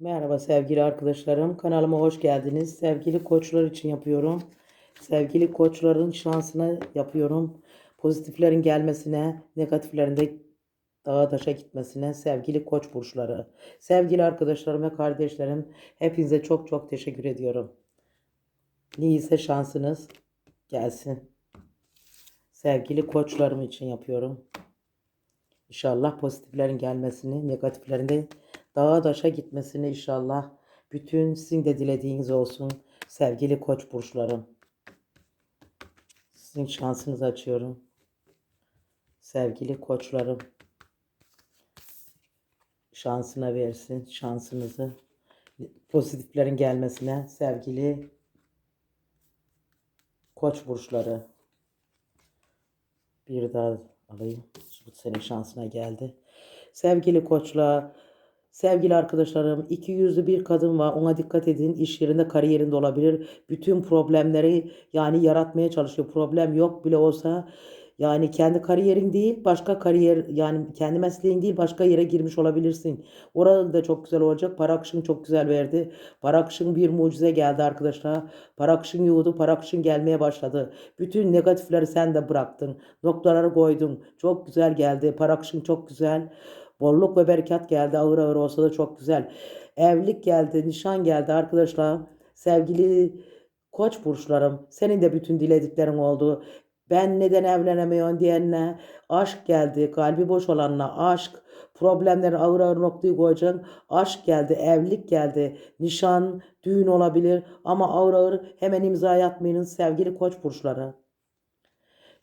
Merhaba sevgili arkadaşlarım. Kanalıma hoş geldiniz. Sevgili koçlar için yapıyorum. Sevgili koçların şansına yapıyorum. Pozitiflerin gelmesine, negatiflerin de dağa taşa gitmesine sevgili koç burçları. Sevgili arkadaşlarım ve kardeşlerim hepinize çok çok teşekkür ediyorum. Neyse şansınız gelsin. Sevgili koçlarım için yapıyorum. İnşallah pozitiflerin gelmesini, negatiflerin de dağa taşa gitmesini inşallah bütün sizin de dilediğiniz olsun sevgili koç burçlarım. Sizin şansınızı açıyorum. Sevgili koçlarım. Şansına versin şansınızı. Pozitiflerin gelmesine sevgili koç burçları. Bir daha alayım. Bu senin şansına geldi. Sevgili koçlar, sevgili arkadaşlarım, iki yüzlü bir kadın var. Ona dikkat edin. İş yerinde, kariyerinde olabilir. Bütün problemleri yani yaratmaya çalışıyor. Problem yok bile olsa yani kendi kariyerin değil, başka kariyer yani kendi mesleğin değil, başka yere girmiş olabilirsin. Orada da çok güzel olacak. Para akışın çok güzel verdi. Para akışın bir mucize geldi arkadaşlar. Para akışın yoğdu, para akışın gelmeye başladı. Bütün negatifleri sen de bıraktın. Noktaları koydun. Çok güzel geldi. Para akışın çok güzel. Bolluk ve bereket geldi. Ağır ağır olsa da çok güzel. Evlilik geldi, nişan geldi arkadaşlar. Sevgili koç burçlarım, senin de bütün dilediklerin oldu. Ben neden evlenemiyorum diyenle aşk geldi. Kalbi boş olanla aşk. Problemleri ağır ağır noktayı koyacaksın. Aşk geldi, evlilik geldi. Nişan, düğün olabilir. Ama ağır ağır hemen imza atmayın sevgili koç burçları.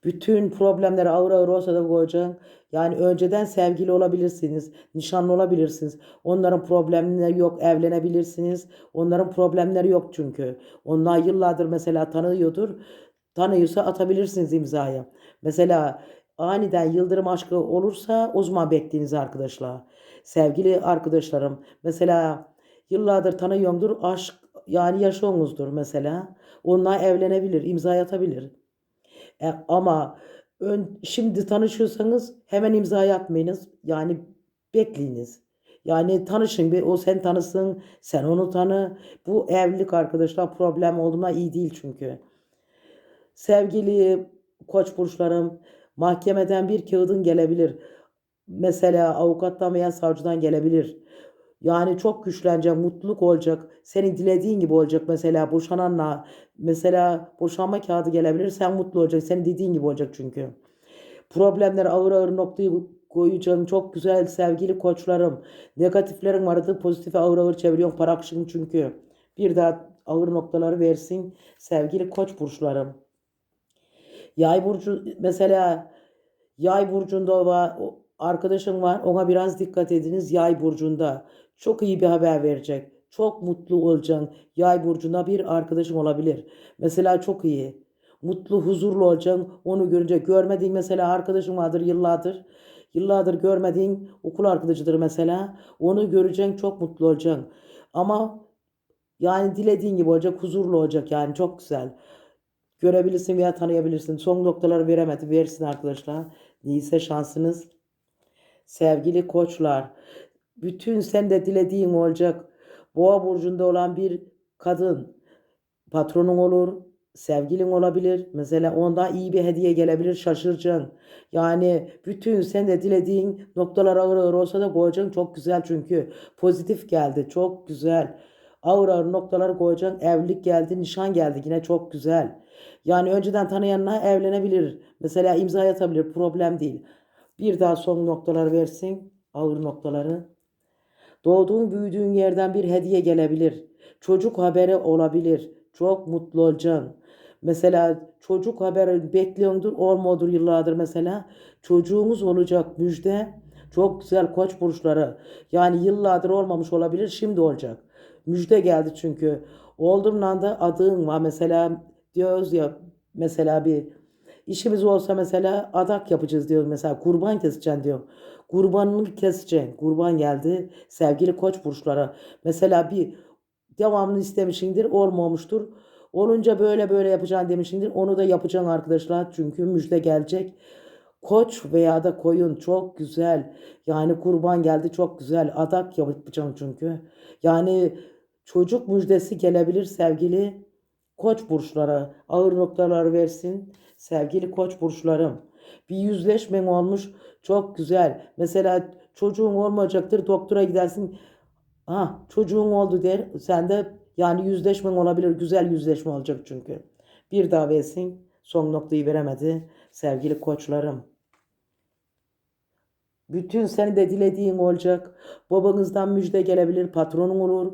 Bütün problemleri ağır ağır olsa da koyacaksın. Yani önceden sevgili olabilirsiniz, nişanlı olabilirsiniz. Onların problemleri yok, evlenebilirsiniz. Onların problemleri yok çünkü. Onlar yıllardır mesela tanıyordur. Tanıyorsa atabilirsiniz imzaya. Mesela aniden yıldırım aşkı olursa o zaman bekleyiniz arkadaşlar. Sevgili arkadaşlarım mesela yıllardır tanıyorumdur aşk yani yaşıyorsunuzdur mesela. Onlar evlenebilir, imza atabilir. E, ama ön, şimdi tanışıyorsanız hemen imza atmayınız. Yani bekleyiniz. Yani tanışın bir o sen tanısın, sen onu tanı. Bu evlilik arkadaşlar problem olduğuna iyi değil çünkü. Sevgili koç burçlarım, mahkemeden bir kağıdın gelebilir. Mesela avukattan veya savcıdan gelebilir. Yani çok güçlenecek, mutluluk olacak. Senin dilediğin gibi olacak. Mesela boşananla, mesela boşanma kağıdı gelebilir. Sen mutlu olacaksın. Senin dediğin gibi olacak çünkü. Problemler ağır ağır noktayı koyacağım. Çok güzel sevgili koçlarım. Negatiflerin vardı. Pozitife ağır ağır çeviriyorum. Para akışını çünkü. Bir daha ağır noktaları versin. Sevgili koç burçlarım. Yay burcu mesela yay burcunda var arkadaşım var ona biraz dikkat ediniz yay burcunda çok iyi bir haber verecek çok mutlu olacaksın yay burcunda bir arkadaşım olabilir mesela çok iyi mutlu huzurlu olacaksın onu görünce görmediğin mesela arkadaşım vardır yıllardır yıllardır görmediğin okul arkadaşıdır mesela onu göreceksin çok mutlu olacaksın ama yani dilediğin gibi olacak huzurlu olacak yani çok güzel görebilirsin veya tanıyabilirsin. Son noktaları veremedi. Versin arkadaşlar. Neyse şansınız. Sevgili koçlar. Bütün sen de dilediğin olacak. Boğa burcunda olan bir kadın. Patronun olur. Sevgilin olabilir. Mesela onda iyi bir hediye gelebilir. Şaşıracaksın. Yani bütün sen de dilediğin noktalar ağır ağır olsa da koyacaksın. Çok güzel çünkü. Pozitif geldi. Çok güzel. Ağır ağır noktaları koyacaksın. Evlilik geldi. Nişan geldi. Yine çok güzel. Yani önceden tanıyanla evlenebilir. Mesela imza atabilir. Problem değil. Bir daha son noktalar versin. Ağır noktaları. Doğduğun büyüdüğün yerden bir hediye gelebilir. Çocuk haberi olabilir. Çok mutlu olacaksın. Mesela çocuk haberi bekliyordur olmuyordur yıllardır mesela. Çocuğumuz olacak müjde. Çok güzel koç burçları. Yani yıllardır olmamış olabilir şimdi olacak. Müjde geldi çünkü. Olduğumdan da adın var mesela diyoruz ya mesela bir işimiz olsa mesela adak yapacağız diyor mesela kurban keseceksin diyor. Kurbanını keseceksin. Kurban geldi sevgili koç burçlara. Mesela bir devamlı istemişindir olmamıştır. Olunca böyle böyle yapacaksın demişindir. Onu da yapacaksın arkadaşlar. Çünkü müjde gelecek. Koç veya da koyun çok güzel. Yani kurban geldi çok güzel. Adak yapacağım çünkü. Yani çocuk müjdesi gelebilir sevgili koç burçlara. Ağır noktalar versin sevgili koç burçlarım. Bir yüzleşmen olmuş çok güzel. Mesela çocuğun olmayacaktır doktora gidersin. Ha çocuğun oldu der. Sen de yani yüzleşmen olabilir. Güzel yüzleşme olacak çünkü. Bir daha versin. Son noktayı veremedi. Sevgili koçlarım. Bütün seni de dilediğin olacak. Babanızdan müjde gelebilir, patronun olur,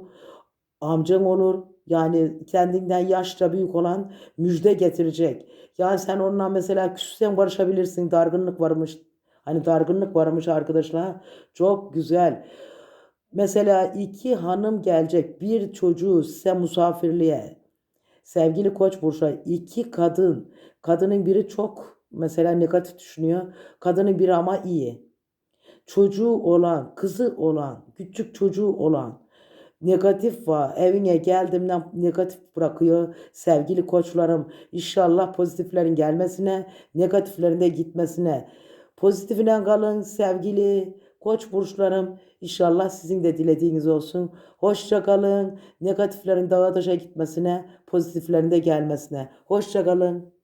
amcan olur. Yani kendinden yaşça büyük olan müjde getirecek. Yani sen onunla mesela küssen barışabilirsin. Dargınlık varmış. Hani dargınlık varmış arkadaşlar. Çok güzel. Mesela iki hanım gelecek. Bir çocuğu size misafirliğe. Sevgili Koç burçları iki kadın. Kadının biri çok mesela negatif düşünüyor. Kadının biri ama iyi çocuğu olan, kızı olan, küçük çocuğu olan negatif var. Evine geldiğimden negatif bırakıyor. Sevgili koçlarım inşallah pozitiflerin gelmesine, negatiflerin de gitmesine. Pozitifine kalın sevgili koç burçlarım. İnşallah sizin de dilediğiniz olsun. Hoşça kalın. Negatiflerin dağa taşa gitmesine, pozitiflerin de gelmesine. Hoşça kalın.